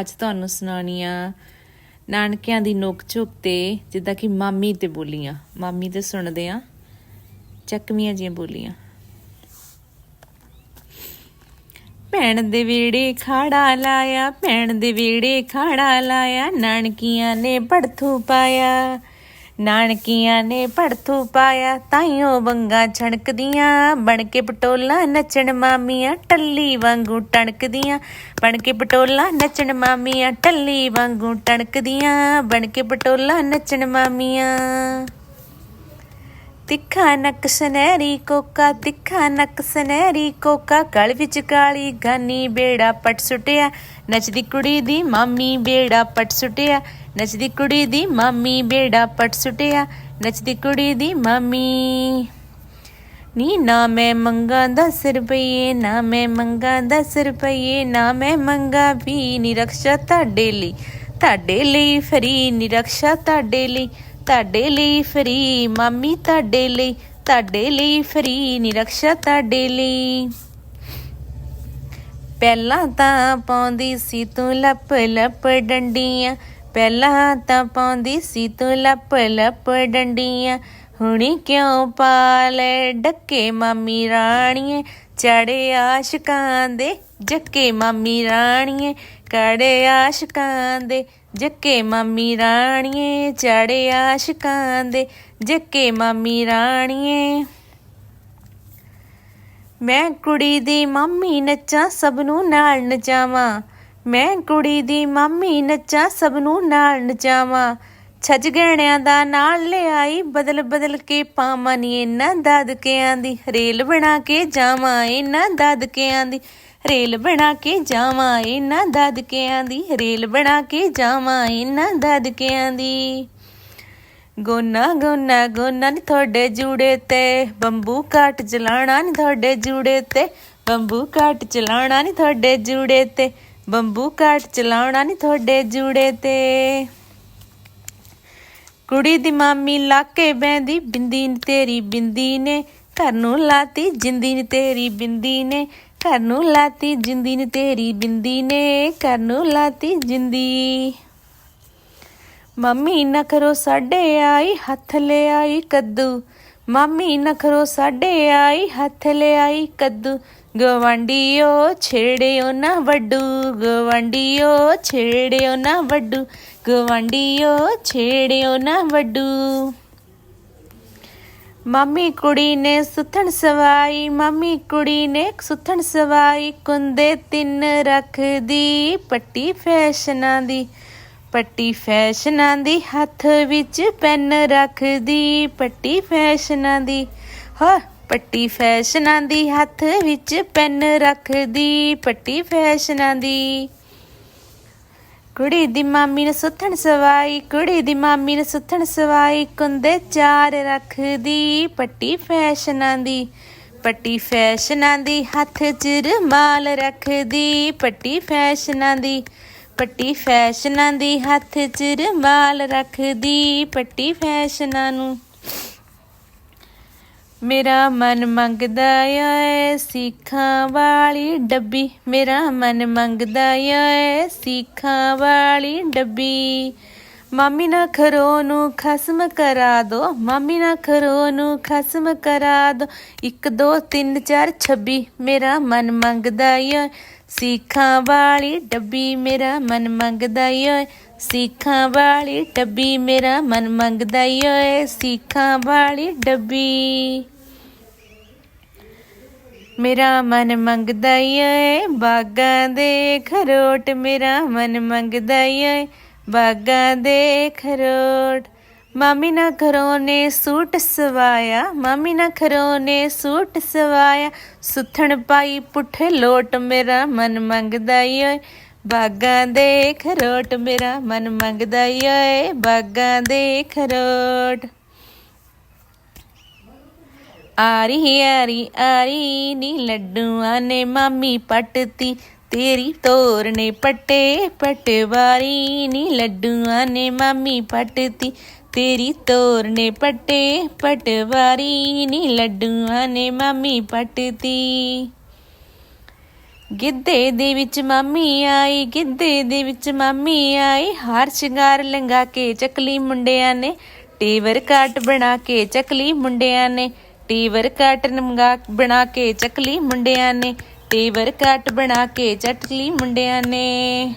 ਅੱਜ ਤੁਹਾਨੂੰ ਸੁਣਾਉਣੀ ਆ ਨਾਨਕਿਆਂ ਦੀ ਨੋਕ ਝੋਕ ਤੇ, ਜਿੱਦਾਂ ਕਿ ਮਾਮੀ ਤੇ ਬੋਲੀਆਂ। ਮਾਮੀ ਤੇ ਸੁਣਦੇ ਆ, ਚੱਕਵੀਆਂ ਜੀਆਂ ਬੋਲੀਆਂ। ਭੈਣ ਦੇ ਵੇੜੇ ਖਾੜਾ ਲਾਇਆ, ਭੈਣ ਦੇ ਵੇੜੇ ਖਾੜਾ ਲਾਇਆ, ਨਾਨਕੀਆਂ ਨੇ ਪੜਥੂ ਪਾਇਆ। ਨਾਨਕੀਆਂ ਨੇ ਪੜਥੂ ਪਾਇਆ, ਤਾਈਓ ਬੰਗਾ ਛਣਕਦੀਆਂ। ਬਣ ਕੇ ਪਟੋਲਾ ਨੱਚਣ ਮਾਮੀਆਂ, ਟੱਲੀ ਵਾਂਗੂ ਟਣਕਦੀਆਂ। ਬਣ ਕੇ ਪਟੋਲਾ ਨੱਚਣ ਮਾਮੀਆਂ, ਟੱਲੀ ਵਾਂਗੂ ਟਣਕਦੀਆਂ। ਬਣ ਕੇ ਪਟੋਲਾ ਨੱਚਣ ਮਾਮੀਆਂ। ਤਿੱਖਾ ਨੱਕ ਸੁਨਹਿਰੀ ਕੋਕਾ, ਤਿੱਖਾ ਨੱਕ ਸੁਨਹਿਰੀ ਕੋਕਾ। ਗਲ ਵਿੱਚ ਕਾਲੀ ਗਾਨੀ ਬੇੜਾ ਪਟ ਸੁਟਿਆ। ਨੱਚਦੀ ਕੁੜੀ ਦੀ ਮਾਮੀ ਬੇੜਾ ਪਟ ਸੁਟਿਆ। ਨੱਚਦੀ ਕੁੜੀ ਦੀ ਮਾਮੀ ਬੇੜਾ ਪਟ ਸੁਟਿਆ, ਨੱਚਦੀ ਕੁੜੀ ਦੀ ਮਾਮੀ। ਨੀ ਨਾ ਮੈਂ ਮੰਗਾ 10 ਰੁਪਏ ਨਾ ਮੈਂ ਮੰਗਾ 10 ਰੁਪਏ ਨਾ ਮੈਂ ਮੰਗਾ ਵੀ ਨਿਰਖਸ਼ਾ ਤੁਹਾਡੇ ਲਈ। ਤੁਹਾਡੇ ਲਈ ਫਰੀ ਨਿਰਖਸ਼ਾ ਤੁਹਾਡੇ ਲਈ ਤੁਹਾਡੇ ਲਈ ਫਰੀ ਮਾਮੀ ਤੁਹਾਡੇ ਲਈ ਤੁਹਾਡੇ ਲਈ ਫਰੀ ਨਿਰਖਸ਼ਾ ਤੁਹਾਡੇ ਲਈ। ਪਹਿਲਾਂ ਤਾਂ ਪਾਉਂਦੀ ਸੀ ਤੂੰ ਲੱਪ ਲੱਪ ਡੰਡੀਆਂ ਪਹਿਲਾਂ ਤਾਂ ਪਾਉਂਦੀ ਸੀ ਤੂੰ ਲੱਪ ਲੱਪ ਡੰਡੀਆਂ, ਹੁਣੀ ਕਿਉਂ ਪਾਲੇ ਡੱਕੇ ਮਾਮੀ ਰਾਣੀਏ? ਚੜੇ ਆਸ਼ਕਾਂ ਦੇ ਜੱਕੇ ਮਾਮੀ ਰਾਣੀਏ ਕੜੇ ਆਸ਼ਕਾਂ ਦੇ ਜੱਕੇ ਮਾਮੀ ਰਾਣੀਏ ਚੜੇ ਆਸ਼ਕਾਂ ਦੇ ਜੱਕੇ ਮਾਮੀ ਰਾਣੀਏ। ਮੈਂ ਕੁੜੀ ਦੀ ਮੰਮੀ ਨੱਚਾਂ, ਸਭ ਨੂੰ ਨਾਲ ਨਚਾਵਾਂ। ਮੈਂ ਕੁੜੀ ਦੀ ਮੰਮੀ ਨੱਚਾ, ਸਭ ਨੂੰ ਨਾਲ ਨਚਾਵਾਂ। ਛੱਜ ਗਹਿਣਿਆਂ ਦਾ ਨਾਲ ਲਿਆਈ, ਬਦਲ ਬਦਲ ਕੇ ਪਾਵਾਂ ਨੀ ਇਹਨਾਂ ਦਾਦਕਿਆਂ ਦੀ। ਰੇਲ ਬਣਾ ਕੇ ਜਾਵਾਂ ਇਹਨਾਂ ਦਾਦਕਿਆਂ ਦੀ। ਰੇਲ ਬਣਾ ਕੇ ਜਾਵਾਂ ਇਹਨਾਂ ਦਾਦਕਿਆਂ ਦੀ। ਰੇਲ ਬਣਾ ਕੇ ਜਾਵਾਂ ਇਹਨਾਂ ਦਾਦਕਿਆਂ ਦੀ। ਗੋਨਾ ਗੋਨਾ ਗੋਨਾ ਨੀ ਤੁਹਾਡੇ ਜੂੜੇ ਤੇ। ਬੰਬੂ ਕਾਟ ਚਲਾਣਾ ਨੀ ਤੁਹਾਡੇ ਜੂੜੇ ਤੇ। ਬੰਬੂ ਕਾਟ ਚਲਾਣਾ ਨੀ ਤੁਹਾਡੇ ਜੂੜੇ ਤੇ। ਬੰਬੂ ਕਾਟ ਚਲਾਉਣਾ ਨੀ ਤੁਹਾਡੇ ਜੂੜੇ ਤੇ। ਕੁੜੀ ਦੀ ਮਾਮੀ ਲਾਕੇ ਬੈਂਦੀ ਬਿੰਦੀ ਨੀ ਤੇਰੀ ਬਿੰਦੀ ਨੇ। ਘਰ ਨੂੰ ਲਾਤੀ, ਜਿੰਦੀ ਨੇ ਤੇਰੀ ਬਿੰਦੀ ਨੇ। ਘਰ ਨੂੰ ਲਾਤੀ, ਜਿੰਦੀ ਨੇ ਤੇਰੀ ਬਿੰਦੀ ਨੇ। ਘਰ ਨੂੰ ਲਾਤੀ, ਜਿੰਦੀ। ਮੰਮੀ ਨਖਰੋ ਸਾਡੇ ਆਈ, ਹੱਥ ਲੈ ਆਈ ਕੱਦੂ। ਮੰਮੀ ਨਖਰੋ ਸਾਡੇ ਆਈ, ਹੱਥ ਲੈ ਆਈ ਕੱਦੂ। ਗਵਾਂਡੀਓ ਛੇੜਿਓ ਨਾ ਵੱਡੂ, ਗਵਾਂਡੀਓ ਛੇੜਿਓ ਨਾ ਵੱਡੂ, ਗਵਾਂਡੀਓ ਛੇੜਿਓ ਨਾ ਵੱਡੂ। ਮੰਮੀ ਕੁੜੀ ਨੇ ਸੁਥਣ ਸਵਾਈ, ਮੰਮੀ ਕੁੜੀ ਨੇ ਸੁਥਣ ਸਵਾਈ, ਕੁੰਦੇ ਤਿੰਨ ਰੱਖਦੀ ਪੱਟੀ ਫੈਸ਼ਨਾਂ ਦੀ। ਪੱਟੀ ਫੈਸ਼ਨਾਂ ਦੀ ਹੱਥ ਵਿੱਚ ਪੈਨ ਰੱਖਦੀ, ਪੱਟੀ ਫੈਸ਼ਨਾਂ ਦੀ, ਹਾਂ, ਪੱਟੀ ਫੈਸ਼ਨਾਂ ਦੀ ਹੱਥ ਵਿੱਚ ਪੈਨ ਰੱਖਦੀ, ਪੱਟੀ ਫੈਸ਼ਨਾਂ ਦੀ। ਕੁੜੀ ਦੀ ਮਾਮੀ ਨੇ ਸੁੱਥਣ ਸਵਾਈ, ਕੁੜੀ ਦੀ ਮਾਮੀ ਨੇ ਸੁੱਥਣ ਸਵਾਈ, ਕੁੰਦੇ ਚਾਰ ਰੱਖਦੀ, ਪੱਟੀ ਫੈਸ਼ਨਾਂ ਦੀ, ਪੱਟੀ ਫੈਸ਼ਨਾਂ ਦੀ ਹੱਥ 'ਚ ਰੁਮਾਲ ਰੱਖਦੀ, ਪੱਟੀ ਫੈਸ਼ਨਾਂ ਦੀ। ਪੱਟੀ ਫੈਸ਼ਨਾਂ ਦੀ ਹੱਥ 'ਚ ਰੁਮਾਲ ਰੱਖਦੀ, ਪੱਟੀ ਫੈਸ਼ਨਾਂ ਨੂੰ। ਮੇਰਾ ਮਨ ਮੰਗਦਾ ਏ ਸਿੱਖਾਂ ਵਾਲੀ ਡੱਬੀ। ਮੇਰਾ ਮਨ ਮੰਗਦਾ ਏ ਸਿੱਖਾਂ ਵਾਲੀ ਡੱਬੀ। ਮਾਮੀ ਨਾ ਖਰੋ ਨੂੰ ਖਸਮ ਕਰਾ ਦੋ, ਮਾਮੀ ਨਾ ਖਰੋ ਨੂੰ ਖਸਮ ਕਰਾ ਦੋ। 1 2 3 4 26 ਮੇਰਾ ਮਨ ਮੰਗਦਾ ਏ ਸਿੱਖਾਂ ਵਾਲੀ ਡੱਬੀ ਮੇਰਾ ਮਨ ਮੰਗਦਾ ਏ ਸਿੱਖਾਂ ਵਾਲੀ ਡੱਬੀ ਮੇਰਾ ਮਨ ਮੰਗਦਾ ਏ ਸਿੱਖਾਂ ਵਾਲੀ ਡੱਬੀ ਮੇਰਾ ਮਨ ਮੰਗਦਾ ਏ ਬਾਗਾਂ ਦੇ ਖਰੋਟ ਮੇਰਾ ਮਨ ਮੰਗਦਾ ਏ ਬਾਗਾਂ ਦੇ ਖਰੋਟ ਮਾਮੀ ਨਾ ਘਰੋਂ ਨੇ ਸੂਟ ਸਵਾਇਆ, ਮਾਮੀ ਨਾ ਘਰੋਂ ਨੇ ਸੂਟ ਸਵਾਇਆ। ਸੁਥਣ ਪਾਈ ਪੁੱਠੇ ਲੋਟ ਮੇਰਾ ਮਨ ਮੰਗਦਾ ਏ ਬਾਗਾਂ ਦੇ ਖਰੋਟ ਮੇਰਾ ਮਨ ਮੰਗਦਾ ਏ ਬਾਗਾਂ ਦੇ ਖਰੋਟ ਆਰੀ ਆਰੀ ਆਰੀ ਨੀ ਲੱਡੂਆਂ ਨੇ ਮਾਮੀ ਪੱਟਤੀ, ਤੇਰੀ ਤੋਰ ਨੇ ਪੱਟੇ ਪਟਵਾਰੀ ਨੀ ਲੱਡੂਆਂ ਨੇ ਮਾਮੀ ਪੱਟਤੀ। ਤੇਰੀ ਤੋਰ ਨੇ ਪੱਟੇ, ਪਟਵਾਰੀ ਨੀ ਲੱਡੂਆਂ ਨੇ ਮਾਮੀ ਪੱਟਤੀ। ਗਿੱਧੇ ਦੇ ਵਿੱਚ ਮਾਮੀ ਆਈ, ਗਿੱਧੇ ਦੇ ਵਿੱਚ ਮਾਮੀ ਆਈ, ਹਾਰ ਸ਼ਿੰਗਾਰ ਲੰਗਾ ਕੇ ਚਕਲੀ ਮੁੰਡਿਆਂ ਨੇ, ਟੀਵਰ ਕਾਟ ਬਣਾ ਕੇ ਚਕਲੀ ਮੁੰਡਿਆਂ ਨੇ, ਟੀਵਰ ਕਾਟ ਨਮਗਾ ਬਣਾ ਕੇ ਚਕਲੀ ਮੁੰਡਿਆਂ ਨੇ, ਟੀਵਰ ਕਾਟ ਬਣਾ ਕੇ ਚੱਕਲੀ ਮੁੰਡਿਆਂ ਨੇ।